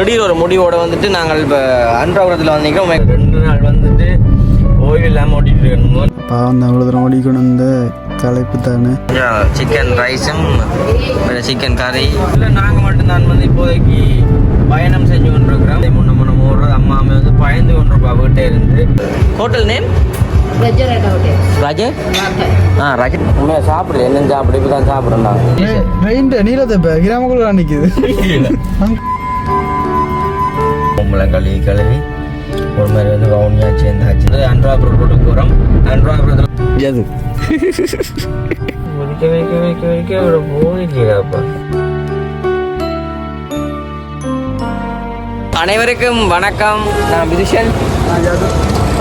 திடீர் ஒரு முடிவோட வந்துட்டு நாங்கள் இப்போ அன்றாபுரத்தில் வந்தீங்க ரெண்டு நாள் வந்துட்டு ஓய்வு இல்லாமல் ஓட்டிட்டு இருக்கணும்? பாவம் தான் இவ்வளோ தூரம் ஓடிக்கணும். இந்த களைப்பு தானே. சிக்கன் ரைஸும் சிக்கன் கறி இல்லை நாங்கள் மட்டும்தான் வந்து இப்போதைக்கு பயணம் செஞ்சு கொண்டிருக்கிறோம். முன்ன முன்ன ஓடுறது அம்மா அம்மா வந்து பயந்து கொண்டிருப்பா வீட்டே இருந்து. Hotel name Raja? ஆ ராஜ. உண்மையாக சாப்பிடல. என்ன சாப்பிடு இப்போ தான் சாப்பிட்றேன் ட்ரெயின் நீலத்தை இப்போ கிராமக்குள்ள நிற்குது முள்ளங்களி கழுவி ஒரு மாதிரி வந்து வவுனியா சேர்ந்தாச்சு அன்றாபுரம் ரோட்டுக்கு போகிறோம் அன்றாபுரத்தில் எது வைக்க வைக்க வைக்க வைக்க ஒரு போயிடுச்சுடாப்பா அனைவருக்கும் வணக்கம். நான் விதுஷன்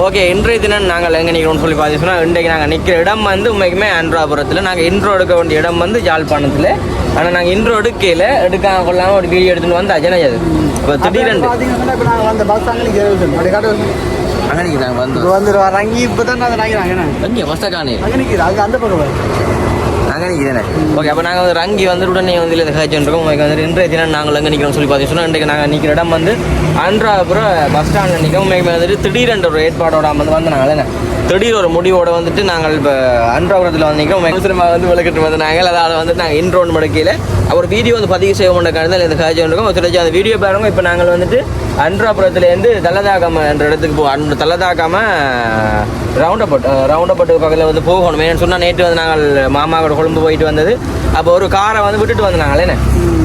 ஓகே இன்றைய தினம் நாங்கள் எங்கே நிற்கிறோம்னு சொல்லி பார்த்தீங்கன்னா இன்றைக்கு நாங்கள் நிற்கிற இடம் வந்து உண்மைக்குமே அன்றாபுரத்தில். நாங்கள் இன்ட்ரோ எடுக்க வேண்டிய இடம் வந்து யாழ்ப்பாணத்தில். ஆனால் நாங்கள் இன்ட்ரோ எடுக்கையில் எடுக்காம கொள்ளாமல் ஒரு வீடியோ எடுத்துகிட்டு வந்து அஜனா அது. இப்போ நாங்கள் அந்த பஸ் அங்கே நிற்கிறாங்க வந்து வந்து இப்போ தான் அதை நினைக்கிறாங்க எங்கே ஃபஸ்ட்டாக காணி அங்கே நிற்கிது அங்கே அந்த பக்கம் நாங்கள் நிற்கிறேன் ஓகே அப்போ நாங்கள் வந்து ரங்கி வந்து உடனே வந்து இதில் இருக்கோம். உங்களுக்கு வந்து இன்றைய தினம் நாங்கள் எங்கே நிற்கிறோம் சொல்லி பார்த்தீங்கன்னா இன்றைக்கு நாங்கள் நிற்கிற இடம் வந்து அன்றாபுரம் பஸ் ஸ்டாண்டில் நிற்கும் உங்களுக்கு வந்துட்டு திடீரென்ற ஒரு ஏற்பாடோட வந்து வந்து நாங்கள் என்ன? திடீர் ஒரு முடிவோடு வந்துட்டு நாங்கள் இப்போ அன்றாபுரத்தில் வந்து நிற்கிறோம் அவசரமாக வந்து விளக்கிட்டு வந்து நாங்கள் அதால் வந்து நாங்கள் இன்ட்ரோன் மடக்கையில் அவர் வீடியோ வந்து பதிவு செய்ய கொண்ட இந்த காய்ச்சி இருக்கோம். ஒருத்தர் அந்த வீடியோ பாருங்க. இப்போ நாங்கள் வந்துட்டு அன்றாபுரத்துலேருந்து தள்ளதாக்காம என்ற இடத்துக்கு போ அன் தள்ளதாக்காம ரவுண்டப்பட்டு ரவுண்டப்பட்டு பக்கத்தில் வந்து போகணும். ஏன்னு சொன்னால் நேற்று வந்து நாங்கள் மாமாவோட கொழும்பு போயிட்டு வந்தது. அப்போ ஒரு காரை வந்து விட்டுட்டு வந்தாங்களே என்ன?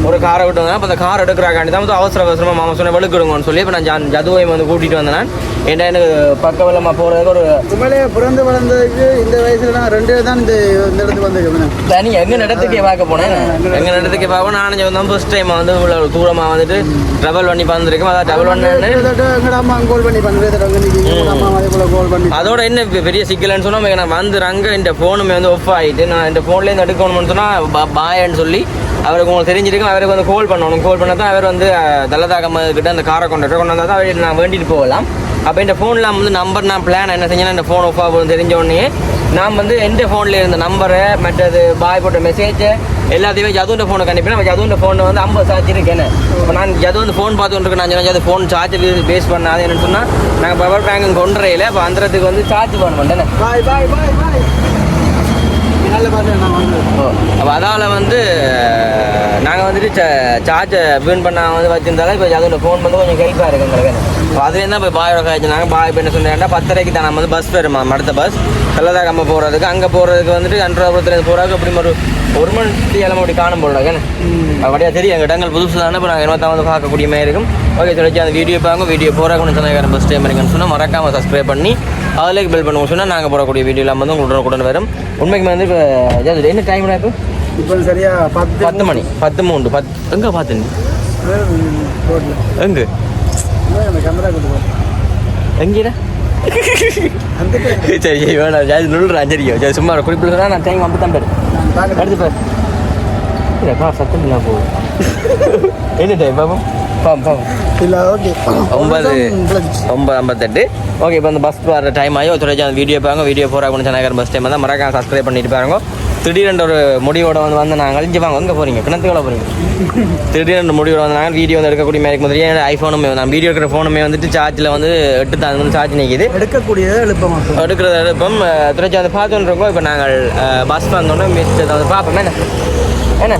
ஒரு காரை விட்டு வந்தா அப்போ அந்த கார் எடுக்கிறாக்காண்டி தான் வந்து அவசர அவசரமாக மாமா சொன்ன வெளுக்கிடுங்கன்னு சொல்லி இப்போ நான் ஜான் ஜதுவையும் வந்து கூட்டிகிட்டு வந்தேன். ஏன்டா எனக்கு பக்கவலமாக போகிறதுக்கு ஒரு உண்மையிலேயே பிறந்து வளர்ந்ததுக்கு இந்த வயசுல நான் ரெண்டு தான் இந்த இந்த இடத்துக்கு வந்திருக்கேன் தனி எங்க நடத்துக்கே பார்க்க போனேன் எங்க நடத்துக்கே பார்க்க நான் வந்து ஃபர்ஸ்ட் டைம் வந்து இவ்வளவு தூரமா வந்துட்டு ட்ராவல் பண்ணி வந்திருக்கேன் அதான் அதோட என்ன பெரிய சிக்கல்னு சொன்னா நான் வந்து அங்கே இந்த ஃபோனுமே வந்து ஒஃப் ஆகிட்டு நான் இந்த ஃபோன்லேருந்து எடுக்கணும்னு சொன்னால் பாயன்னு சொல்லி அவருக்கு உங்களுக்கு தெரிஞ்சிருக்கும் அவருக்கு வந்து கால் பண்ணணும். கால் பண்ண தான் அவர் வந்து தலதாகம் கிட்ட அந்த காரை கொண்டு கொண்டு வந்தால் தான் அவர் நான் வேண்டிட்டு போகலாம். அப்போ இந்த ஃபோனில் வந்து நம்பர் நான் பிளான் என்ன செஞ்சேன்னா இந்த ஃபோன் ஆஃப் ஆகும் தெரிஞ்ச உடனே நான் வந்து எந்த ஃபோனில் இருந்த நம்பரை மற்றது பாய் போட்ட மெசேஜ் எல்லாத்தையுமே ஜதுண்ட ஃபோனுக்கு அனுப்பினா ஜதுண்ட ஃபோனில் வந்து ஐம்பது சார்ஜ் இருக்கேன் இப்போ நான் ஜது வந்து ஃபோன் பார்த்து நான் சொன்னேன் ஃபோன் சார்ஜ் பேஸ் பண்ணாது என்னன்னு சொன்னால் நாங்கள் பவர் பேங்க் கொண்டுறையில் இப்போ அந்தரத்துக்கு வந்து சார்ஜ் பண்ண மாட்டேன் பாய் பாய் பாய் பாய். அப்போ அதால் வந்து நாங்கள் வந்துட்டு சார்ஜை வீண் பண்ண வந்து வச்சிருந்தாலும் இப்போ அதோட ஃபோன் வந்து கொஞ்சம் ஹெல்ப்பாக இருக்கு எங்களுக்கு இப்போ அதுலேருந்து தான் இப்போ பாயோட காய்ச்சினாங்க பாய் இப்போ என்ன சொன்னேன்னா பத்தரைக்கு தான் நம்ம வந்து பஸ் வருமா அடுத்த பஸ் வெள்ளதாக நம்ம போகிறதுக்கு அங்கே போகிறதுக்கு வந்துட்டு அன்றாபுரத்துலேருந்து போகிறதுக்கு அப்படி ஒரு ஒரு மணி ஏழை அப்படி காணும் போடலாங்க அப்படியா தெரியும். இடங்கள் புதுசு தானே. இப்போ நாங்கள் என்ன வந்து பார்க்கக்கூடிய மாதிரி இருக்கும். ஓகே சொல்லி அந்த வீடியோ பாருங்க. வீடியோ போகிற கொஞ்சம் சொன்ன பஸ் டைம் இருக்குன்னு சொன்னால் மறக்காமல் சப்ஸ்கிரைப் பண்ணி அதில் பில் பண்ணுவோம் சொன்னால் நாங்கள் போடக்கூடிய வீடியோலாம் வந்து உங்களுக்கு உடனே வரும். உண்மைக்கு வந்து இப்போ என்ன டைம் இப்போ? இப்போ சரியா பத்து பத்து மணி. பத்து மூன்று. பத்து எங்கே பார்த்து எங்கே? எங்கேடா? சரி சரி வேணாம். ஜாதி நுள்ளுறான் சரியா சரி. சும்மா குறிப்பிட்டு நான் டைம் பேர் நான் பார்க்க அடுத்து பேர் சத்தம் போகுது என்ன டைம் பாப்போம் பாம் பாம் இல்லை ஓகே ஒன்பது ஒன்பது ஐம்பத்தெட்டு ஓகே இப்போ அந்த பஸ் வர டைம் ஆகி ஒரு அந்த வீடியோ பாருங்க வீடியோ போகிற கொஞ்சம் சேனல் பஸ் டைம் தான் மறக்காம சப்ஸ்கிரைப் பண்ணிட்டு பாருங்க திடீரென்று ஒரு முடிவோட வந்து வந்து நாங்கள் இங்கே வாங்க எங்கே போகிறீங்க கிணத்துக்குள்ள போகிறீங்க திடீரென்று முடிவோட வந்து நாங்கள் வீடியோ வந்து எடுக்கக்கூடிய மாதிரி முதல்ல என்னோட ஐஃபோனுமே நான் வீடியோ எடுக்கிற ஃபோனுமே வந்துட்டு சார்ஜில் வந்து எட்டு தான் வந்து சார்ஜ் நிற்கிது எடுக்கக்கூடியது எழுப்பமாக எடுக்கிறது எடுப்போம் துறைச்சி வந்து பார்த்துட்டு இருக்கோம். இப்போ நாங்கள் பஸ் வந்தோடனே மிஸ்டர் வந்து பார்ப்போம். என்ன?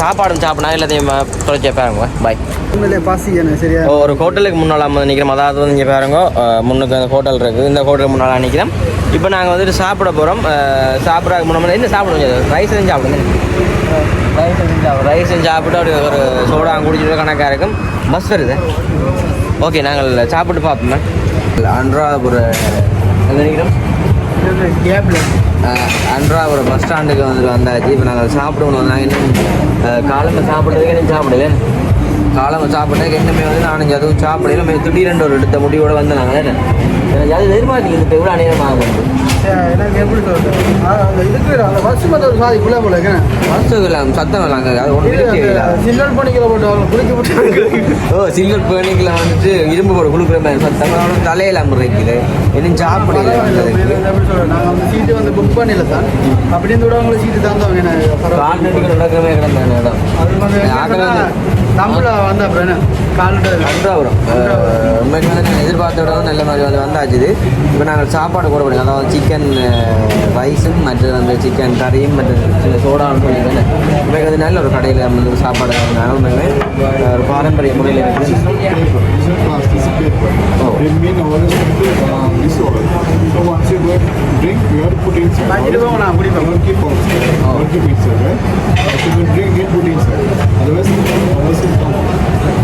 சாப்பாடும் சாப்பிடா எல்லாத்தையும் துறைச்சி பாருங்க. பாய் உண்மையிலே பாசி என்ன சரியா? ஒரு ஹோட்டலுக்கு முன்னால் வந்து நிற்கிறோம் அதாவது வந்து இங்கே பாருங்க முன்னுக்கு அந்த ஹோட்டல் இருக்குது இந்த ஹோட்டலுக்கு முன்னால் நிற்கிறோம் இப்போ நாங்கள் வந்துட்டு சாப்பிட போகிறோம் சாப்பிட முன்னாடி என்ன சாப்பிடுவோம் ரைஸ் செஞ்சு சாப்பிடுங்க ரைஸ் செஞ்சு சாப்பிடும் ரைஸ் செஞ்சு சாப்பிட்டு அப்படி ஒரு சோடா குடிச்சிட்டு கணக்காக இருக்கும். பஸ் வருது. ஓகே நாங்கள் சாப்பிட்டு பார்ப்போம். அன்றாபுரம் எங்கே நிற்கிறோம் கேப்ல. அன்றாபுரம் பஸ் ஸ்டாண்டுக்கு வந்துட்டு வந்தாச்சு. இப்போ நாங்கள் சாப்பிடணும் நாங்கள் இன்னும் காலம்பு சாப்பிட்றதுக்கு இன்னும் சாப்பிடல. காலம்பு சாப்பிட்றதுக்கு இன்னுமே வந்து நான் அதுவும் சாப்பிடல நம்ம திடீரென்று ஒரு எடுத்த முடிவோட வந்து நாங்கள் எனக்கு அது எதிர்பார்த்தீங்க இப்போ எவ்வளோ நேரம் ஆகும் எனக்கு எப்படி சொல்றது? ஆ, அந்த இதுக்கு அந்த பஸ் மத்த ஒரு சாதி குள்ள போல பஸ்ஸுகள் சத்தம் இல்லாங்க அது சில்லர் பண்ணிக்கல போட்டு குளிக்க போட்டு ஓ சில்வர் பேணிக்கில் வந்துட்டு இரும்பு போட கொடுக்குற மாதிரி சத்தம். அவனும் தலையிலாம இருக்குது இன்னும் சாப்பிடல வந்ததுக்கு நாங்கள் வந்து சீட்டு வந்து புக் பண்ணல தான் அப்படின்னு கூட உங்களுக்கு சீட்டு பரவாயில்ல. காட்டு நடக்கிறமே கிடந்த இடம். அது வந்து- தமிழ்ல வந்து அப்புறம் கால்நடை. அன்றாபுரம் உண்மைக்கு வந்து நான் எதிர்பார்த்த விட நல்ல மாதிரி வந்து வந்தாச்சு இது. இப்போ நாங்கள் சாப்பாடு கூட முடியும் அதாவது சிக்கன் ரைஸும் மற்றது அந்த சிக்கன் கறியும் மற்ற சின்ன உண்மைக்கு வந்து நல்ல ஒரு கடையில் வந்து சாப்பாடு உண்மையுமே ஒரு பாரம்பரிய முறையில் இருக்குது.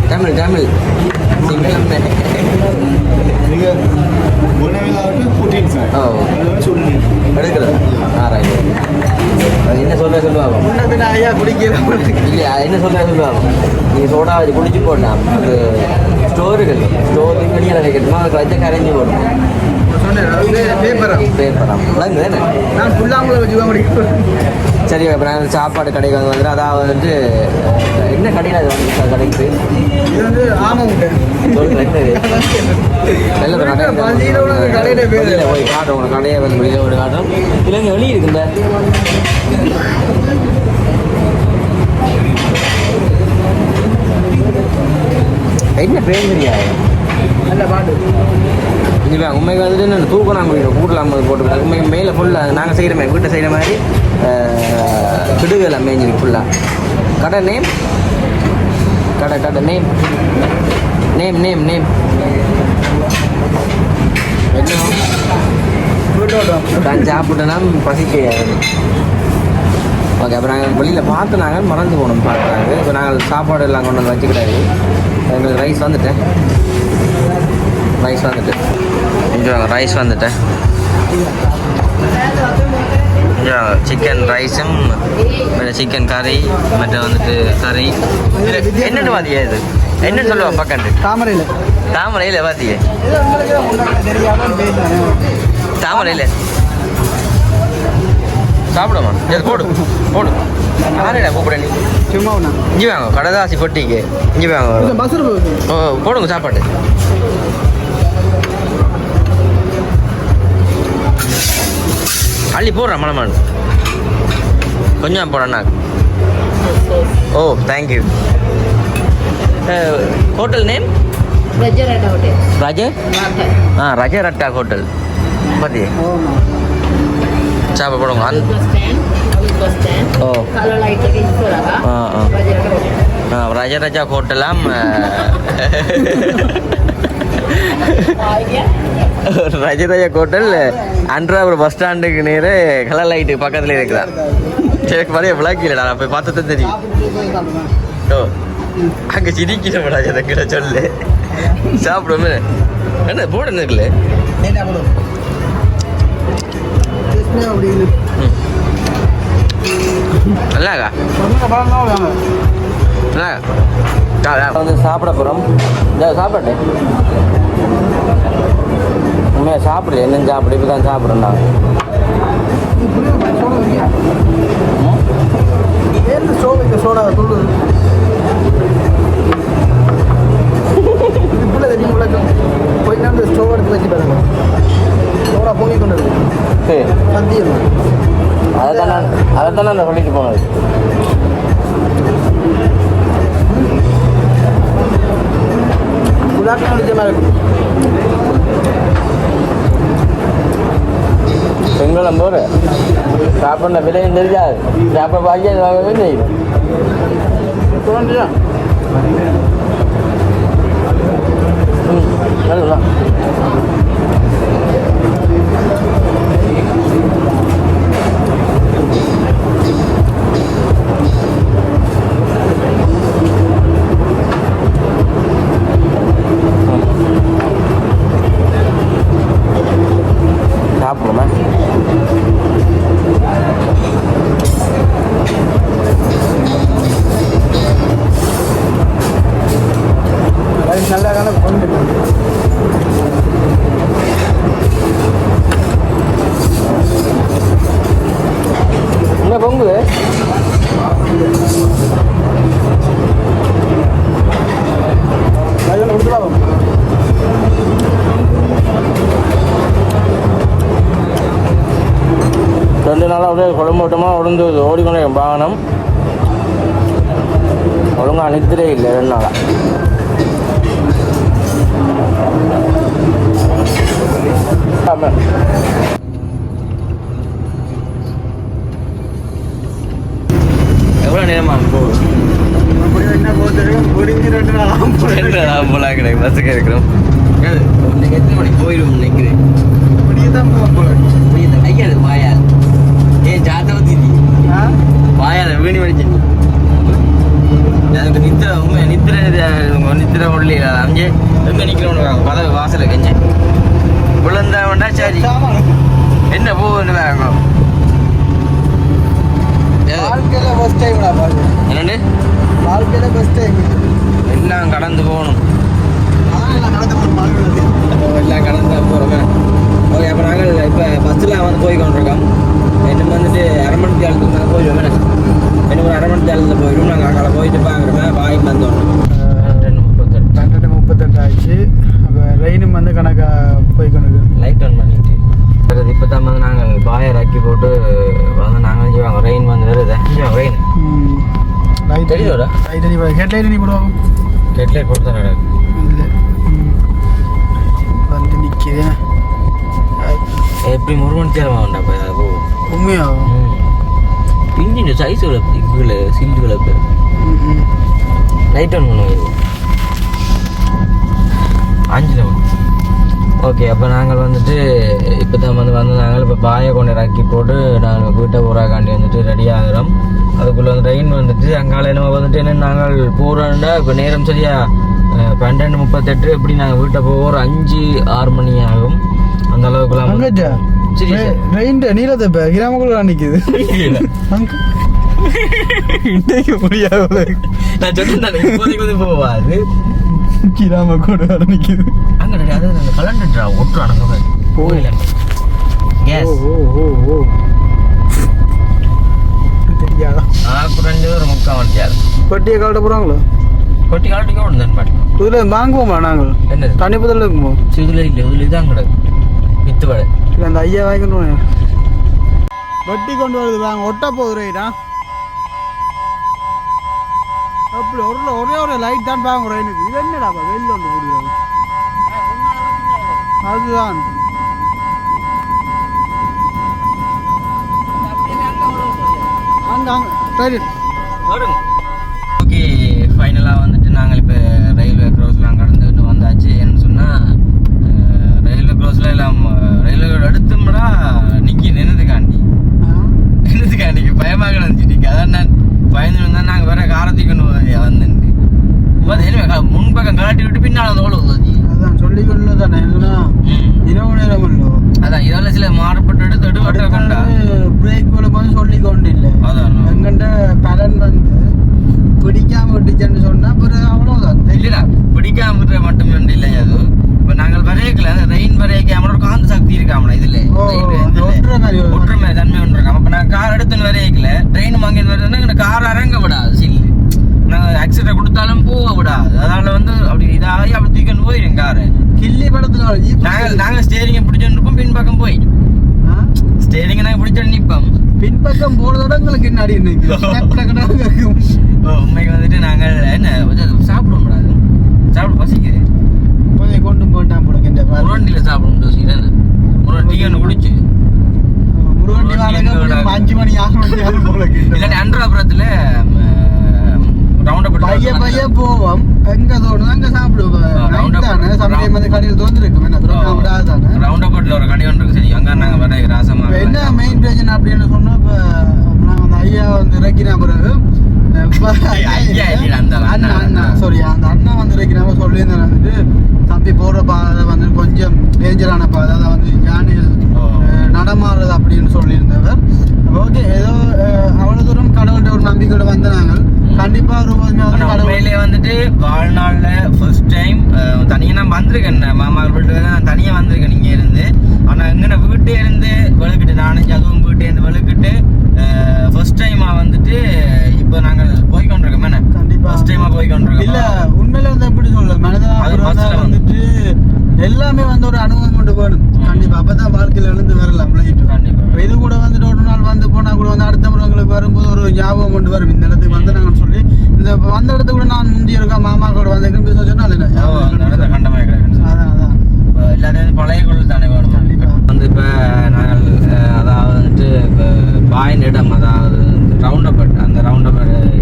தமிழ் தமிழ். Oh. அது என்ன சொல்ல சொல்லுவாங்க? இல்லையா என்ன சொல்ல சொல்லுவாங்க? நீங்கள் சோடா வச்சு குடிச்சு போடலாம். அது ஸ்டோர்கள் ஸ்டோருக்கு வெளியே வைக்கணுமா. அதுக்கு வச்சு கரைஞ்சி போடணும். அது பேப்பரா நான் ஃபுல்லாக சரி இப்போ நாங்கள் சாப்பாடு கடைக்கு வந்து வந்துட்டு அதாவது வந்து என்ன கடையில் அது வந்து சார் கடைக்கு இது வந்து ஆமை முட்டை சொல்லுங்க என்னது நல்ல ஒரு கடை கடையில போய் காட்டுறோம் உங்களை கடையை வந்து வெளியில் ஒரு காட்டுறோம் இல்லைங்க வெளியே இருக்குங்க என்ன பேர் தெரியாது நல்ல பாட்டு இல்லை உண்மைக்கு வந்துட்டு நான் தூக்கம் நாங்கள் வீட்டில் கூட்டலாம் போட்டு உண்மைக்கு மேலே ஃபுல்லாக நாங்கள் செய்கிறோமே வீட்டை செய்கிற மாதிரி. அஹ், கிடுகுகள் ஃபுல்லாக கடை நேம் கடை கடை நேம் நேம் நேம் நேம் நான் சாப்பிட்டேன்னா பசிக்க ஓகே அப்போ நாங்கள் வெளியில் பார்த்து நாங்கள் மறந்து போகணும் பார்த்தாங்க இப்போ நாங்கள் சாப்பாடு எல்லாம் கொண்டு வந்து வச்சுக்கிட்டாரு. எங்களுக்கு ரைஸ் வந்துட்டேன். ரைஸ் வந்துட்டு. கொஞ்சம் ரைஸ் வந்துட்டேன். வாங்க சிக்கன் ரைஸும் சிக்கன் கறி மற்ற வந்துட்டு கறி என்னென்னு பார்த்தியா இது? என்னன்னு சொல்லுவா பக்கண்டு தாமரையில். தாமரையில் பேசுகிறேன் தாமரையில். சாப்பிடுமா? இது போடு போடு. யாரைடா கூப்பிட நீ? சும்மா இங்கே வாங்க கடதாசி பொட்டிக்கு. இங்கே வாங்க. ஓ போடுங்க சாப்பாடு. அள்ளி போடுறேன் மலமான் கொஞ்சம் போடண்ணா ஓ thank you hotel name. Raja. Ah ரஜரட்டா hotel பார்த்தி ஆமாம் சாப்பிட போடுங்க. Oh. Ah, ah. Rajarata Hotel. Rajaraja ஹோட்டலாம். ராஜராஜா ஹோட்டல் அன்றாபுரம் பஸ் ஸ்டாண்டுக்கு நேர கலர் லைட்டு பக்கத்தில் எனக்கு சரி மாதிரி இல்லைடா நான் போய் பார்த்தது தெரியும். ஓ அங்கே சிரிக்கிறோம் ராஜா கிட்ட சொல்லு. சாப்பிடுவோமே. என்ன போர்டு இருக்குல்ல? நல்லாக்கா வந்து சாப்பிட போகிறோம் இந்த உண்மையாக சாப்பிடல என்னன்னு சாப்பிடு இப்போ தான் ஸ்டோவ் வைக்க சோடா துள்ளு இதுக்குள்ள தெரியும் விளக்கம் போய் நான் அந்த ஸ்டோவ் எடுத்து வச்சு பாருங்க சோடா பொங்கி கொண்டு இருக்கு சரி சத்தியம் அதை தான் நான் அதை தான் நான் சொல்லிட்டு போனது மாதிரி இருக்கும் செங்கலம் போகிற சாப்பிட்ற விலையும் தெரியாது சாப்பிட பாக்கியம் வாங்கவே செய்யும் தோன்றியா தொடர்ந்து ஓடிக்கொண்டே வாகனம் ஒழுங்காக நித்திரே இல்லை ரெண்டு எவ்வளோ நேரமா போகுது? என்ன போகுது பஸ்ஸுக்கு இருக்கிறோம் போய் கொண்டிருக்கோம் இன்னும் வந்துட்டு அரை மணி தேலத்துக்கு நாங்கள் போயிடுவோம் இன்னும் ஒரு அரை மணி தேலத்தில் போயிடுவோம் நாங்கள் அங்கே போயிட்டு பார்க்குறோமே வாய் வந்தோம் ரெண்டு முப்பத்தெட்டு பன்னெண்டு முப்பத்தெட்டு ஆயிடுச்சு அப்போ ரெயினும் வந்து கணக்காக போய் கொண்டு லைட் ஆன் பண்ணிட்டு வருது இப்போ தான் வந்து நாங்கள் பாயை இறக்கி போட்டு வந்து நாங்கள் செய்வாங்க ரெயின் வந்து வருது ரெயின் லைட் தெரியுதோடா? லைட் அடி ஹெட் லைட் அடி போடுவோம் கெட்லே போட்டு தான் இல்லை வந்து நிற்கிது எப்படி மணி தேரம் ஆகும்டா இப்போ அது உண்மையாகும் இன்ஜின் சைஸ் இவ்வளோ சில்லு விளப்பு லைட் ஆன் பண்ணுவோம் அஞ்சு ஓகே அப்போ நாங்கள் வந்துட்டு இப்போ தான் வந்து வந்து நாங்கள் இப்போ பாயை கொண்டு இறக்கி போட்டு நாங்கள் வீட்டை ஊராக்காண்டி வந்துட்டு ரெடி ஆகிறோம். அதுக்குள்ளே வந்து ரெயின் வந்துட்டு அங்கால என்ன வந்துட்டு என்ன நாங்கள் போகிறோம்டா இப்போ நேரம் சரியா அஹ், பன்னெண்டு முப்பத்தெட்டு எப்படி நாங்கள் வீட்டை போக ஒரு அஞ்சு ஆறு மணி ஆகும். அந்த அளவுக்குலாம் அங்கஜா ரெயின் நீலத்தை இப்போ கிராமக்குள்ள நிற்கிது இன்றைக்கு முடியாது நான் சொன்னேன் இப்போதைக்கு வந்து போவாது கிராம கூட வர நிற்கிது அங்கே அது அந்த கலண்டர் ஒட்டுறானுங்க கோயில் கேஸ் ஓ ஓ ஓ தெரியாதா? குறைஞ்சது ஒரு முக்கால் மணித்தியால் பட்டியை கலட்ட போகிறாங்களோ கொட்டி காலட்டிக்க ஒன்று பாட்டு. இதில் வாங்குவோமா நாங்கள்? என்னது? தண்ணி பதல் இருக்குமோ இதுல இல்லை இதுல இதான் கிடக்கு. வித்து வடை இல்லை அந்த ஐயா வாங்கிக்கணும் வட்டி கொண்டு வருது வாங்க ஒட்ட போகுது ரைட்டா அப்படி ஒரு ஒரே ஒரு லைட் தான் பாங்க ரெயினுக்கு இது என்னடாப்பா வெளில ஒன்று முடியாது அதுதான். அங்க அங்க ரைட் ஓகே ஃபைனலாக வந்துட்டு நாங்கள் இப்போ நின்றுதுக்காண்டிக்கு பயமாக கிடந்துச்சிட்டிக்கு அதான் நான் பயந்து வந்தால் நாங்கள் வேற காரத்துக்கு கொண்டு இப்போ முன்பக்கம் கலாட்டி விட்டு பின்னால் வந்து ஓட அதான் சொல்லிக்கொள்ள தானே. இதுனா ம். இரவு நேரம் இல்லோ அதான் இதில் சில மாறுபட்டு தடுவட்ட கொண்டா. பிரேக் போடும்போது சொல்லி கொண்டு இல்லை. அதான். எங்கிட்ட பலன் வந்து பிடிக்காம விட்டுச்சேன்னு சொன்னா பிறகு அவ்வளவுதான். இல்லடா பிடிக்காம மட்டும் இல்லை அது. இப்போ நாங்கள் வரையக்கல ரெயின் வரையக்காம ஒரு காந்த சக்தி இருக்காமல இதுல. ஒட்டுற மாதிரி தன்மை ஒன்று இருக்காம. இப்போ நான் கார் எடுத்துன்னு வரையக்கல ட்ரெயின் வாங்கி வருதுன்னா எங்க கார் இறங்க விடாது சில்லு. நாங்கள் ஆக்சிடென்ட் கொடுத்தாலும் போக விடாது. அதனால வந்து அப்படி இதாகி அப்படி தூக்கிட்டு போயிடும் காரு கில்லி படத்துல நாங்கள் நாங்கள் ஸ்டேரிங்கை பிடிச்சிட்டு இருப்போம் பின்பக்கம் போயிடும்? ஸ்டேரிங்கை நாங்கள் பிடிச்சிட்டு நிற்போம். பின்பக்கம் போறதோட உங்களுக்கு என்னாடி இருக்கும் உண்மைக்கு வந்துட்டு நாங்கள் என்ன சாப்பிடுவோம் கூடாது சாப்பிட பசிக்குது. கொஞ்சம் கொண்டு போட்டான் போல இந்த முரண்டியில் சாப்பிடணும் டோசி தானே முரண்டி ஒன்று குடிச்சு. முருகண்டி வாடகை அஞ்சு மணி ஆகும் போல இல்லாட்டி அன்றாபுரத்தில் பைய பைய போவோம். எங்க தோணும் அங்க சாப்பிடுவோம். தானே? சமயம் வந்து கடையில் தோந்துருக்கும். என்ன தானே? ரவுண்ட் ஒரு கடை ஒன்று இருக்கு. சரி அங்கே நாங்கள் வர ராசமா இப்ப என்ன மெயின் பிரச்சனை அப்படின்னு சொன்னா இப்ப நான் அந்த ஐயா வந்து இறக்கின பிறகு அந்த அண்ணா அண்ணா. சாரி அந்த அண்ணா வந்து இறக்கினப்ப சொல்லியிருந்தேன் வந்துட்டு தம்பி போற பாதை வந்து கொஞ்சம் டேஞ்சரான பாதை அதை வந்து யானைகள் நடமாறுது அப்படின்னு சொல்லியிருந்தவர். ஓகே ஏதோ அஹ், அவ்வளவு தூரம் கடவுள்கிட்ட ஒரு நம்பிக்கையோட வந்த நாங்கள் கண்டிப்பா உண்மையிலே வந்துட்டு வாழ்நாள்ல ஃபர்ஸ்ட் டைம் தனியாக நான் வந்திருக்கேன். மாமா வீட்டுக்கு நான் தனியாக வந்திருக்கேன் இங்கே இருந்து. ஆனால் எங்கன வீட்டே இருந்து வெளுக்கிட்டு நானும் அதுவும் வீட்டே இருந்து வெளுக்கிட்டு ஃபர்ஸ்ட் டைமாக வந்துட்டு இப்போ நாங்கள் போய் கொண்டிருக்கோம் என்ன? கண்டிப்பா. ஃபர்ஸ்ட் டைமாக போய் இல்ல கொண்டிருக்கோம் உண்மையில வந்து எப்படி சொல்ல வந்து. வந்துட்டு எல்லாமே வந்து ஒரு அனுபவம் கொண்டு போகணும். கண்டிப்பா. அப்பதான் வாழ்க்கையில எழுந்து வரலாம் விளையிட்டு கண்டிப்பா. இப்ப இது கூட வந்துட்டு ஒரு நாள் வந்து போனா கூட வந்து அடுத்த முறைங்களுக்கு வரும்போது ஒரு ஞாபகம் கொண்டு வரும். இந்த இடத்துக்கு வந்து நாங்கள் சொல்லி இந்த வந்த இடத்துக்கு கூட நான் முந்தி இருக்கா மாமா கூட வந்து இருக்குன்னு சொன்னால் இல்லை அதான் அதான். எல்லாத்தையும் பழைய கொள்ளு தானே வேணும் வந்து இப்போ நாங்கள் அதாவது வந்துட்டு இப்போ பாயிண்ட் இடம் அதாவது ரவுண்டபட் அந்த ரவுண்ட்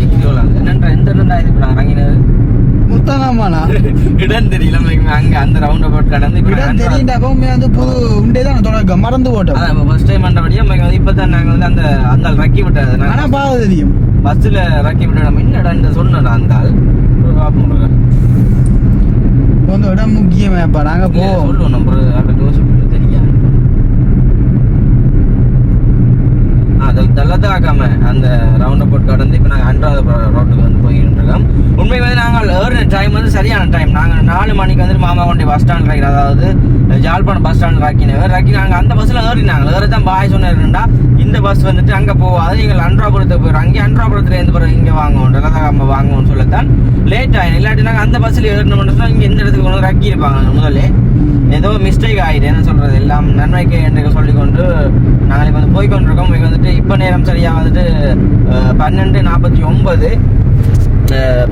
எக்யூவில் அந்த என்னென்ற இடம் தான் இது இப்போ நாங்கள் இறங்கினது முத்தானாமாண்ணா இடம் தெரியல அங்க அந்த ரவுண்ட் அபட் கடந்து இப்போ இடம் தெரியுண்டா அப்போ உண்மையா வந்து புது உண்டே தான் மறந்து போட்டோம். அதான் ஃபர்ஸ்ட் டைம் பண்ணபடியே வந்து இப்போ தான் நாங்கள் வந்து அந்த அந்த ரக்கி விட்டது. ஆனா நாங்கள் பாவ தெரியும் பஸ்ஸில் ரக்கி விட்ட நம்ம என்னடா இந்த சொன்னடா அந்த ஆள்? பார்ப்போம் இப்போ வந்து இடம் முக்கியமேப்பா நாங்க போவோம். சொல்லுவோம் நம்ம அங்கே ஜோசப் தெரியாது அதை தள்ளதாக்காம அந்த ரவுண்ட் அபவுட் கடந்து இப்போ நாங்கள் அன்றாவது ரோட்டுக்கு வந்து போயிட்டு இருக்கோம். உண்மை வந்து நாங்கள் ஏறின டைம் வந்து சரியான டைம் நாங்கள் நாலு மணிக்கு வந்து மாமா கொண்டு பஸ் ஸ்டாண்ட் ராக்கி அதாவது ஜாழ்ப்பாணம் பஸ் ஸ்டாண்ட் ராக்கினவர் ராக்கி நாங்கள் அந்த பஸ்ஸில் ஏறினாங்க. ஏற தான் பாய் சொன்னாருண்டா இந்த பஸ் வந்துட்டு அங்கே போகாது. நீங்கள் அன்றாபுரத்துக்கு போயிடும் அங்கே அன்றாபுரத்தில் எந்த பிறகு இங்கே வாங்குவோம் தள்ளதாக்காம வாங்குவோம்னு சொல்லத்தான் லேட் ஆகிடும் இல்லாட்டி நாங்கள் அந்த பஸ்ஸில் ஏறணும்னு சொன்னால் இங்கே எந்த இடத்துக்கு கொண்டு வந்து ரக்கி இருப்பாங்க. முதல்ல ஏதோ மிஸ்டேக் ஆகிட்டு என்ன சொல்கிறது எல்லாம் நன்மைக்கு என்று சொல்லிக்கொண்டு நாங்கள் இப்போ வந்து போய்கொண்டிருக்கோம் இங்கே வந்துட்டு இப்போ நேரம் சரியாக வந்துட்டு பன்னெண்டு நாற்பத்தி ஒன்பது.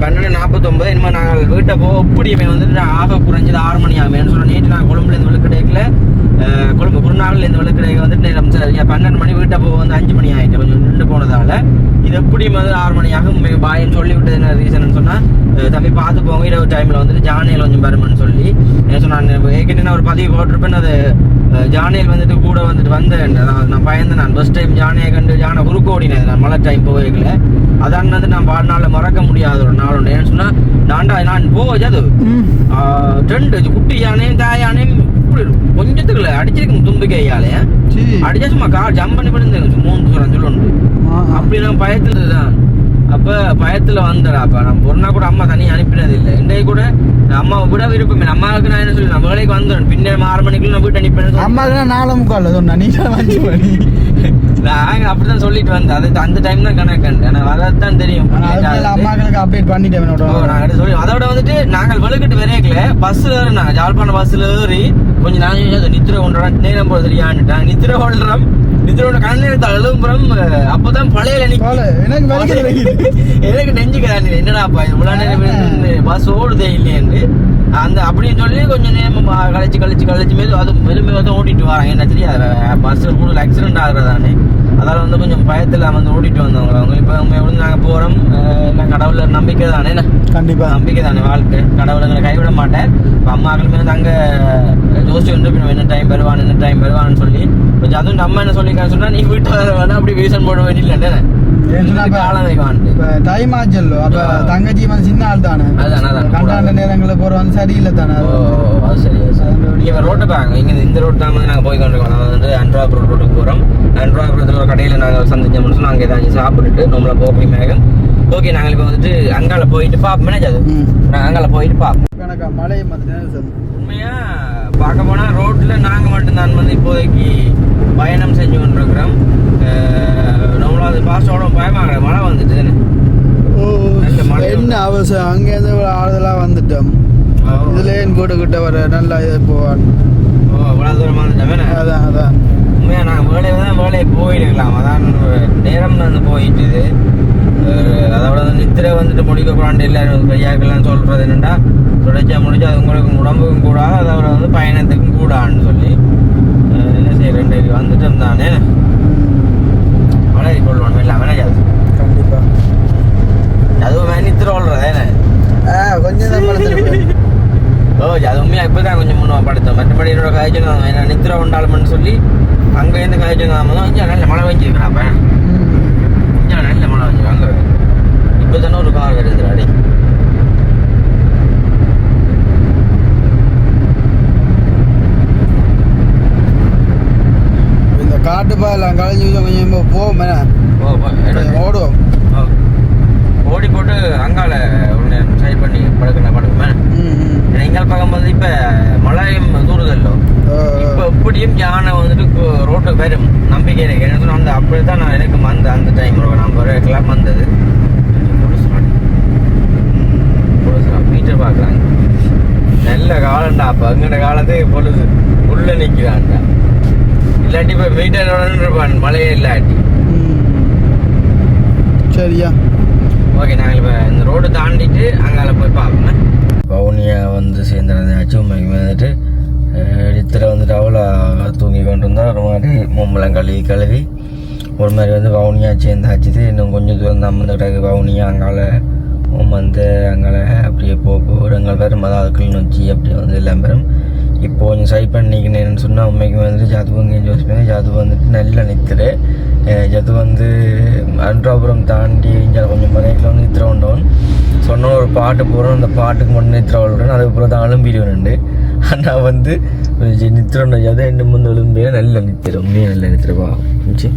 பன்னெண்டு நாற்பத்தொம்பது இனிமேல் நாங்கள் வீட்டை போக எப்படியுமே வந்துட்டு ஆக குறைஞ்சது ஆறு மணி ஆகுமேன்னு சொல்ல நேற்று நாங்கள் கொழும்புலேருந்து விழுக்கடைக்கில் கொழும்பு குருநாகல்லேருந்து விழுக்கடைக்கு வந்துட்டு நேரம் பன்னெண்டு மணி வீட்டை போக வந்து அஞ்சு மணி ஆகிட்டு கொஞ்சம் நின்று போனதால். இது எப்படியும் வந்து ஆறு மணி ஆகும்? பாயின்னு சொல்லி விட்டது என்ன ரீசன் சொன்னால் தம்பி பார்த்து போங்க. இரவு டைமில் வந்துட்டு ஜானியில் கொஞ்சம் வருமான்னு சொல்லி. என்ன சொன்னான்? ஏற்கனவே நான் ஒரு பதிவு போட்டிருப்பேன். அது ஜானியல் ஜானியில் வந்துட்டு கூட வந்துட்டு வந்தேன் நான் நான் பயந்தேன் நான் ஃபஸ்ட் டைம் ஜானியை கண்டு ஜானை உருக்கோடினேன் நான் மழை டைம் போகல அதான் வந்து நான் வாழ்நாளில் மறக்க முடியாது ஒன்று ஏன்னு சொன்னால் நான்டா நான் போவது அது. ரெண்டு குட்டி யானையும் தாய் யானையும் இப்படி கொஞ்சத்துக்குள்ள அடிச்சிருக்கும் தும்பிக்கை யானைய சீ. அடிச்சா சும்மா கால் ஜம்ப் பண்ணி விழுந்து மூணு சொல்ல சொல்லணும். அப்படி நான் பயத்துல தான் அப்ப பயத்துல வந்தடா அப்ப. நான் பொண்ணா கூட அம்மா தனியாக அனுப்பினது இல்லை இன்றைய கூட அம்மா விட விருப்பமே அம்மாவுக்கு நான் என்ன சொல்லி நான் வேலைக்கு வந்துடுறேன் பின்னர் ஆறு மணிக்குள்ள நான் வீட்டை அனுப்பினேன் அம்மாக்கு நாலு முக்கால் சொன்னா நீ தான் அஞ்சு மணி. நாங்க அப்படிதான் சொல்லிட்டு வந்தேன். அது அந்த டைம் தான் கணக்கு எனக்கு வரதான் தெரியும். அம்மாக்களுக்கு அப்டேட் பண்ணிட்டேன் ஓ, என்னோட நாங்க எடுத்து சொல்லி அதோட வந்துட்டு நாங்கள் வெளுக்கிட்டு வரையக்கல பஸ்ல ஏறினாங்க ஜாழ்ப்பாணம் பஸ்ல ஏறி கொஞ்சம் நாங்கள் நித்திர ஒன்றோம் நேரம் போகிறது தெரியாண்டுட்டாங்க நித்திர ஒன்றோம் நித்திர ஒன்று கண்ணெடுத்து அழும்புறம் அப்பதான் பழைய எனக்கு. எனக்கு நெஞ்சுக்கிறான் என்னடாப்பா இவ்வளவு நேரம் பஸ் ஓடுதே இல்லையென்று அந்த அப்படின்னு சொல்லி கொஞ்சம் நேரம் கழிச்சு கழிச்சு கழிச்சு மேலும் அது மெது மெதுவாக தான் ஓட்டிட்டு வராங்க என்ன தெரியாது பஸ்ஸில் கூட ஆக்சிடென்ட் ஆகுறதானே. அதால வந்து கொஞ்சம் பயத்தில் வந்து ஓட்டிட்டு வந்தவங்க அவங்க. இப்போ வந்து நாங்கள் போகிறோம் எல்லாம் கடவுள நம்பிக்கை தானே? என்ன? கண்டிப்பா. நம்பிக்கை தானே வாழ்க்கை. கடவுள் எங்களை கைவிட மாட்டேன். இப்போ அம்மாக்களுமே வந்து அங்கே ஜோசி வந்து என்ன டைம் வருவான் என்ன டைம் வருவான்னு சொல்லி கொஞ்சம் அதுவும் நம்ம என்ன சொல்லிக்கான்னு சொன்னால் நீ வீட்டு வர வேணா அப்படி வீசன் போட வைவான்ட்டு இப்ப டைம் ஆச்சல்லோ அப்ப தங்கச்சி வந்து சின்ன ஆள் தானே. கண்டாண்ட நேரங்களில் போற வந்து சரியில்லை தானே? சரி ரோட்டை பாருங்க இங்கே இந்த ரோட் தான் வந்து நாங்கள் போய் கொண்டிருக்கோம் அதாவது வந்து ரோட்டுக்கு ஒரு கடையில் நாங்கள் சந்திச்சோம்னு சொன்னால் அங்கே ஏதாச்சும் சாப்பிட்டுட்டு நம்மளை போய் மேகம். ஓகே நாங்கள் இப்போ வந்துட்டு அங்கால போயிட்டு பார்ப்போம் அது. நாங்கள் அங்கால போயிட்டு பார்ப்போம் கணக்கா மழை மாதிரி உண்மையா? பார்க்க போனால் ரோட்டில் நாங்கள் மட்டும்தான் வந்து இப்போதைக்கு பயணம் செஞ்சு கொண்டிருக்கிறோம். நம்மளும் அது பாஸ்டோட பயமாக மழை வந்துட்டு என்ன அவசரம்? அங்கேருந்து ஆறுதலாக வந்துட்டோம். இதுல என் கூட கிட்ட வர நல்லா இது போவான். ஓ இவ்வளோ தூரம் வந்துட்டோமே. அதான் அதான். உண்மையா நாங்கள் வேலையை தான் வேலையை போயிருக்கலாம். அதான் நேரம் வந்து போயிட்டு அதோட வந்து நித்திரை வந்துட்டு முடிக்க கூடாண்டு எல்லாரும் பெரியாக்கெல்லாம் சொல்கிறது என்னென்னா தொடர்ச்சியா முடிஞ்சு அது உங்களுக்கு உடம்புக்கும் கூடாது அதோட வந்து பயணத்துக்கும் கூடான்னு சொல்லி என்ன செய்ய ரெண்டு வந்துட்டோம் தானே? மழை கொள்வோம் இல்லாமல் என்ன கண்டிப்பா. அதுவும் நித்திரை ஓடுறது என்ன? ஆ கொஞ்சம் தான் ஓ அது உண்மையாக இப்போ தான் கொஞ்சம் முன்னுவா படுத்தோம். மற்றபடி என்னோட காய்ச்சல் நித்திரை உண்டாலும்னு சொல்லி அங்கேருந்து காய்ச்சல் தான் இங்கே நல்ல மழை வச்சுருக்கிறாப்ப இங்கே நல்ல மழை வச்சுருக்காங்க இப்போ தானே ஒரு கார் வருது அடி இந்த காட்டு பாயெல்லாம் கலைஞ்சு கொஞ்சம் கொஞ்சம் போவோம். ஓடுவோம். ஓடி போட்டு அங்கால ஒன்று சரி பண்ணி படுக்கணும் படுக்குமே. எங்கள் பக்கம் வந்து இப்போ மழையும் ஓ. இப்போ எப்படியும் யானை வந்துட்டு ரோட்டுக்கு வரும். நம்பிக்கை எனக்கு. சொன்னா, அந்த அப்படி தான் நான் எனக்கு வந்த அந்த டைம் நான் ஒரு கிளம்ப வந்தது. மீட்டர் பார்க்குறாங்க. நல்ல காலம்டா. அப்போ அங்கிட்ட காலத்துக்கு பொழுது உள்ள நிற்கிறான்டா இல்லாட்டி இப்போ மீட்டரோட இருப்பான் மழையே இல்லாட்டி. சரியா. ஓகே நாங்கள் இப்போ இந்த ரோடு தாண்டிட்டு அங்கால போய் பார்ப்போம். வவுனியா வந்து சேர்ந்துருந்தாச்சும் உண்மைக்கு வந்துட்டு இடத்துல வந்துட்டு அவ்வளோ தூங்கி கொண்டு இருந்தால் ஒரு மாதிரி மும்பலம் கழுவி கழுவி. ஒரு மாதிரி வந்து வவுனியா சேர்ந்தாச்சு இன்னும் கொஞ்சம் தூரம் தான் வந்து கிடக்கு. வவுனியா அங்கால வந்து அங்கால அப்படியே போக போகிறவங்க எங்கள் பேர் நொச்சி அப்படியே வந்து எல்லாம் பேரும் இப்போ கொஞ்சம் சரி பண்ணிக்கினேன்னு சொன்னால் உண்மைக்கு வந்து ஜது அங்கே யோசிப்பேன் ஜாது வந்துட்டு நல்ல நித்துரு ஜது வந்து அன்றாபுரம் தாண்டி இங்கே கொஞ்சம் மறைக்கில் வந்து நித்திர உண்டவன் சொன்ன ஒரு பாட்டு போகிறோம் அந்த பாட்டுக்கு மட்டும் நித்திர விடுறேன் அதுக்கப்புறம் தான் அலும்பிடுவேன் ஆனால் வந்து நித்திரம் ஜது ரெண்டு மூணு எலும்பியே நல்ல நித்திரம் உண்மையே நல்ல நித்திரப்பா இருந்துச்சு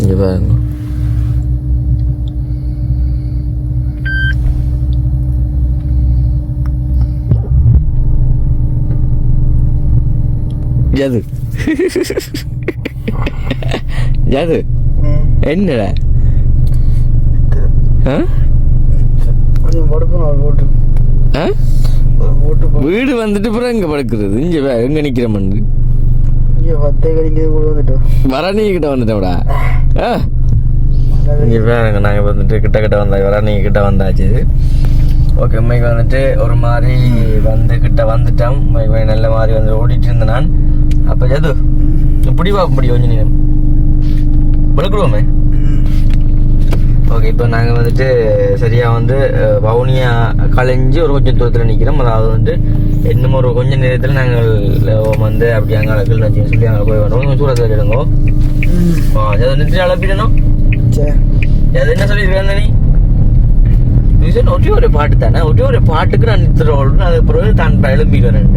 இங்கே பாருங்க. ஜது. ஜது. என்னடா? ஆ? கொஞ்சம் படுக்கணும் போட்டு ஆ? போட்டு வீடு வந்துட்டு அப்புறம் எங்கே படுக்கிறது? இங்கே எங்க நிக்கிற மண்ணு? இங்கே வரணி கிட்ட வந்துட்டோம்டா ஆ? இங்கே வேறுங்க நாங்கள் வந்துட்டு கிட்ட கிட்ட வந்தா வரணி கிட்ட வந்தாச்சு. ஓகே உண்மைக்கு வந்துட்டு ஒரு மாதிரி வந்து கிட்ட வந்துட்டோம் உண்மைக்கு நல்ல மாதிரி வந்து ஓடிட்டு இருந்தேன் நான். அப்போ எது இப்படி பார்க்க முடியும் கொஞ்சம் நேரம் படுக்குருவோமே ஓகே இப்போ நாங்கள் வந்துட்டு சரியாக வந்து வவுனியா கலைஞ்சு ஒரு கொஞ்சம் தூரத்தில் நிற்கிறோம் அதாவது வந்து இன்னும் ஒரு கொஞ்ச நேரத்தில் நாங்கள் வந்து அப்படி அங்கே கிளிநொச்சின்னு சொல்லி அங்கே போய் வரோம் கொஞ்சம் தூரத்தில் இருங்கோ ஆ அதை நிறுத்தி அழப்பிடணும் அது என்ன சொல்லியிருக்காங்க நீ ஒரே ஒரு பாட்டு தானே ஒரே ஒரு பாட்டுக்கு நான் நிறுத்துற ஓடுறேன் அதுக்கு பிறகு தான் எழும்பிடுவேன்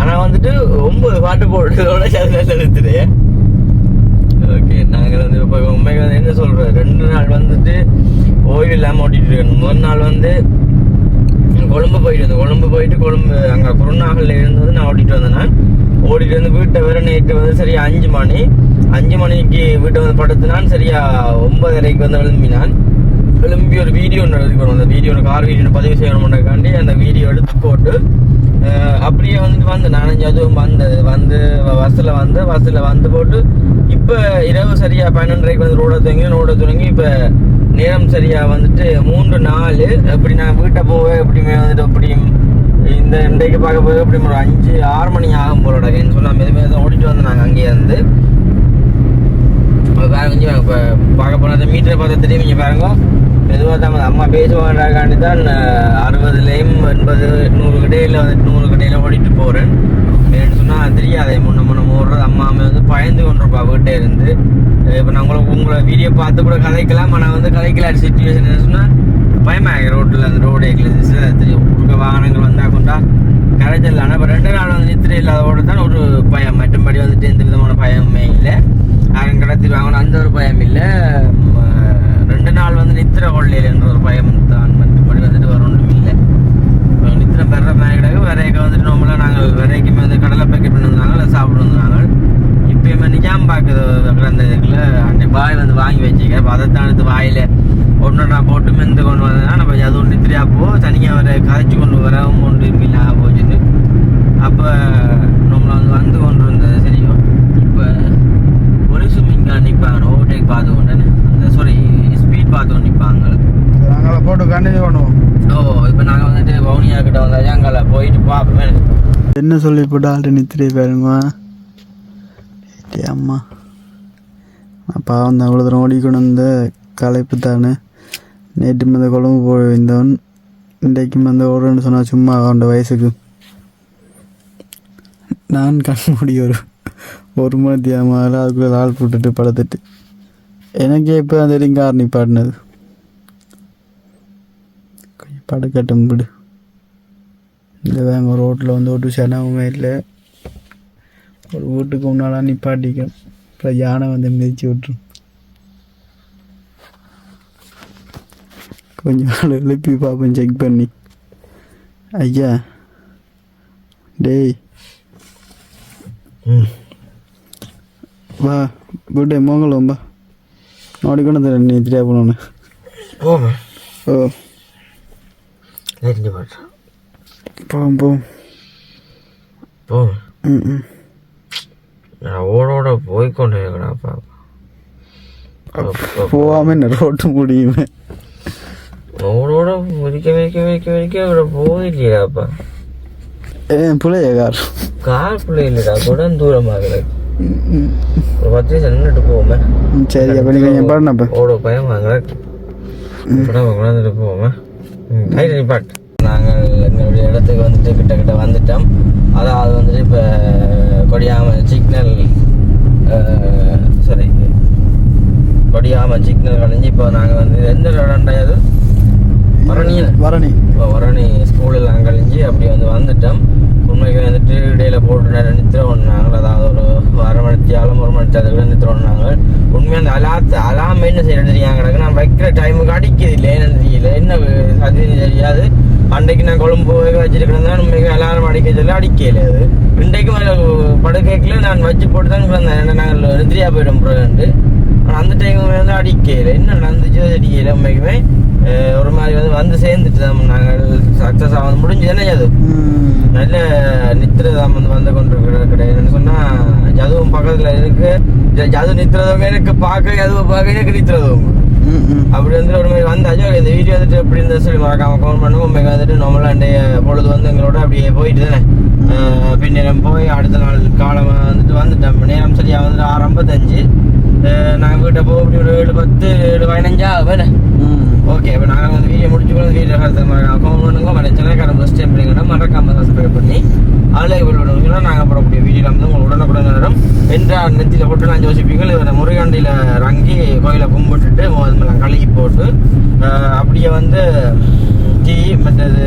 ஆனால் வந்துட்டு ஒம்பது பாட்டு போடுறதோட அதில் நிறுத்துறேன் ஓகே நாங்கள் வந்து இப்போ உண்மைக்கு வந்து என்ன சொல்கிறோம் ரெண்டு நாள் வந்துட்டு ஓய்வு இல்லாமல் ஓட்டிட்டு இருக்கணும். முதல் நாள் வந்து கொழும்பு போயிட்டு வந்தேன் கொழும்பு போயிட்டு கொழும்பு அங்கே குருநாகலில் இருந்து வந்து நான் ஓட்டிட்டு வந்தேன் நான். ஓடிட்டு வந்து வீட்டை வேற நேற்று வந்து சரியா அஞ்சு மணி அஞ்சு மணிக்கு வீட்டை வந்து படுத்துனான் சரியா ஒன்பதரைக்கு வந்து எழும்பினான் எழும்பி ஒரு வீடியோ ஒன்று எடுக்கணும் அந்த வீடியோ கார் வீடியோ பதிவு செய்யணும்னாக்காண்டி அந்த வீடியோ எடுத்து போட்டு அப்படியே வந்துட்டு வந்து நானஞ்சு அதுவும் வந்தது வந்து பஸ்ஸில் வந்து பஸ்ஸில் வந்து போட்டு இப்போ இரவு சரியாக பன்னெண்டரைக்கு வந்து ரோட தூங்கி ரோட தொடங்கி இப்போ நேரம் சரியாக வந்துட்டு மூன்று நாலு எப்படி நான் வீட்டை போவேன் எப்படியுமே வந்துட்டு அப்படியும் இந்த இன்றைக்கு பார்க்க போய் எப்படி ஒரு அஞ்சு ஆறு மணி ஆகும் போலடா என்ன மெதுமே ஓடிட்டு வந்து நாங்கள் அங்கேயே இருந்து அப்ப பாருங்க இங்க வாங்க. இப்போ பார்க்க போனது அந்த மீட்டரை பார்த்தா தெரியும் பாருங்க. மெதுவாக தான் அம்மா பேசுவாண்டாக்காண்டி தான் அறுபதுலேயும் எண்பது நூறு கடையில் வந்துட்டு நூறு கடையில் ஓடிட்டு போகிறேன் ஏன்னு சொன்னால் தெரியாது. முன்ன முன்ன ஓடுறது அம்மா அம்மா வந்து பயந்து கொண்டிருப்பா வீட்டே இருந்து. இப்போ நான் உங்களை உங்களை வீடியோ பார்த்து கூட கதைக்கலாம். ஆனால் வந்து கதைக்கல சுச்சுவேஷன் என்ன சொன்னால் பயமாக ரோட்டில் அந்த ரோடு எங்களுக்கு தெரியும். குறுக்க வாகனங்கள் வந்தால் கொண்டா கரைச்சல். ஆனால் இப்போ ரெண்டு நாள் வந்து நித்திரை இல்லாதோட தான் ஒரு பயம். மற்றபடி வந்துட்டு எந்த விதமான பயமுமே இல்லை. யாரும் கடத்திடுவாங்கன்னு அந்த ஒரு பயம் இல்லை. ரெண்டு நாள் வந்து நித்திர கொள்ளையில் என்ற ஒரு பயம் தான். மற்றபடி வந்துட்டு வரணும் ஒன்றும் இல்லை. இப்போ நித்திரை பெற மாதிரி கிடக்கு. விரைக்க வந்துட்டு நம்மளாம் நாங்கள் விரைக்குமே வந்து கடலை பேக்கெட் பண்ணி வந்தாங்க. இல்லை சாப்பிட்டு வந்தாங்க. இப்பயுமே நிஜாம் பார்க்குது அந்த இதுக்குள்ள அன்னை பாய் வந்து வாங்கி வச்சுக்க அப்போ அதைத்தான் எடுத்து வாயில் ஒன்று நான் போட்டு மெந்து கொண்டு வந்தேன்னா நம்ம அது ஒன்று நித்திரியா போ தனியாக வர கதைச்சு கொண்டு வரவும் ஒன்று இல்லா போச்சுது அப்போ நம்மளை வந்து வந்து கொண்டு இருந்தது சரியோ இப்போ பொலிசு மிங்க நிற்பாங்க ஓவர்டேக் பார்த்து கொண்டு அந்த சாரி ஸ்பீட் பார்த்து கொண்டு நிற்பாங்க நாங்கள் போட்டு கண்டினியூ பண்ணுவோம் ஓ இப்போ நாங்கள் வந்துட்டு வவுனியா கிட்ட வந்தாச்சு அங்கே போயிட்டு பார்ப்போம் என்ன சொல்லி போட்டு ஆள்கிட்ட நித்திரை பாருங்க. அம்மா. நான் பாவம் தான் அவ்வளோ தூரம் ஓடிக்கொண்டு வந்த களைப்பு தானே நேற்று மந்த குழம்பு போய் வந்தவன் இன்றைக்கு மந்த ஓடுறேன்னு சொன்னால் சும்மா அவன் வயசுக்கு. நான் கண் மூடி ஒரு ஒரு மணி தியாமல் அதுக்குள்ளே ஆள் போட்டுட்டு படுத்துட்டு. எனக்கே இப்போ அந்த தெரியும் காரணி பாடினது கொஞ்சம் படுக்கட்டும் விடு. இந்த வேங்க ரோட்டில் வந்து ஒரு செலவுமே இல்லை. ஒரு வீட்டுக்கு முன்னால் நிப்பாட்டிக்கும். அப்புறம் யானை வந்து மிதிச்சு விட்டுரும். கொஞ்ச நாள் எழுப்பி பார்ப்போம் செக் பண்ணி. ஐயா டேய். வா வீட்டை மோங்கலம் வா. நாளைக்கு தரேன் நீ தெரியா போனோன்னு போவேன் ஓ. போவோம் போவோம். போவேன் ம் ம் நான் ஓடோட போய்க்கொண்டே இருக்கிறாப்பா போகாம ரோட்டு முடியுமே. ஓடோட முடிக்க வைக்க வைக்க வைக்க அவரை போயிடலையாப்பா ஏன் பிள்ளைய கார்? காருக்குள்ளே இல்லைடா கூட தூரமாக. ஒரு பத்து நிமிஷம் நின்றுட்டு போவோமே. சரி அப்போ நீங்கள் பாருண்ணா இப்போ ஓட பயம் வாங்க படம் கொண்டாந்துட்டு போவோமே. கை நிப்பாட் நாங்கள் எங்களுடைய இடத்துக்கு வந்துட்டு கிட்ட கிட்ட வந்துட்டோம். அதாவது வந்துட்டு இப்போ Kodikamam signal sorry Kodikamam signal கழிஞ்சு இப்போ நாங்கள் வந்து எந்த இடம்டா அது பரணியில் வரணி. இப்போ வரணி ஸ்கூலில் நாங்கள் கழிஞ்சு அப்படி வந்து வந்துட்டோம். உண்மைக்கு வந்துட்டு இடையில போட்டு நேரம் நித்திரோன்னாங்க. அதாவது ஒரு அரை மணித்தியாலும் ஒரு மணி அதை விட நித்திரோன்னாங்க. உண்மையாக அந்த அலாத்து அலாம என்ன செய்யறது தெரியாங்க கிடக்கு. நான் வைக்கிற டைமுக்கு அடிக்குது இல்லை என்னன்னு தெரியல. என்ன சதி தெரியாது. அன்றைக்கு நான் கொழும்பு வேக வச்சிருக்கிறேன். தான் உண்மைக்கு அலாரம் அடிக்க சொல்ல அடிக்கல அது. இன்றைக்கு மேலே படுக்கைக்குள்ள நான் வச்சு போட்டு தான் கிடந்தேன். ஏன்னா நாங்கள் நித்திரியா போயிடும் பிறகு ஆனால் அந்த டைம் வந்து அடிக்கல. என்ன நடந்துச்சோ தெரியல உண்மைக்குமே ஒரு மாதிரி வந்து வந்து சேர்ந்துட்டு தான் நாங்கள் சக்ஸஸ் ஆக முடிஞ்சு தானே அது. நல்ல நித்திரதாம் வந்து வந்து கொண்டிருக்கிற கிடையாதுன்னு சொன்னா ஜதுவும் பக்கத்துல இருக்கு. ஜது நித்திரதவங்க எனக்கு பார்க்க ஜதுவை பார்க்க எனக்கு நித்திரதவங்க. அப்படி வந்து ஒரு மாதிரி வந்தாச்சு. இந்த வீடியோ வந்துட்டு எப்படி இருந்தா சொல்லி மறக்காம கவுண்ட் பண்ணுவோம் உண்மைக்கு வந்துட்டு நம்மள அண்டைய பொழுது வந்து எங்களோட அப்படியே போயிட்டு தானே. பின்னேரம் போய் அடுத்த நாள் காலம் வந்துட்டு வந்துட்டோம். நேரம் சரியா வந்துட்டு ஆறு ஐம்பத்தஞ்சு. அஹ் நாங்க வீட்டை போக அப்படி ஒரு ஏழு பத்து ஏழு பதினஞ்சா ம். ஓகே இப்போ நாங்கள் வந்து வீடியோ முடிச்சுக்கணும் வீடியோ கருத்து அக்கௌண்ட் பண்ணுங்க மற்ற கடை ஃபஸ்ட் டைம் பண்ணிங்கன்னா மறக்காம சப்ஸ்கிரைப் பண்ணி அதில் பில் பண்ணுவீங்கன்னா நாங்கள் போடக்கூடிய வீடியோ வந்து உங்களுக்கு உடனுக்குடன் நேரம் என்ற நெத்தியில் போட்டு நான் யோசிப்பீங்க. இதில் முருகாண்டியில் இறங்கி கோயிலை கும்பிட்டுட்டு முதல்ல கழுகி போட்டு அப்படியே வந்து டீ மற்றது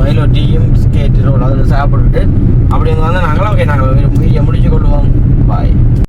மயிலோ டீயும் பிஸ்கெட் ரோல் அதில் சாப்பிட்டுட்டு அப்படி வந்து நாங்களும் ஓகே நாங்கள் வீடியோ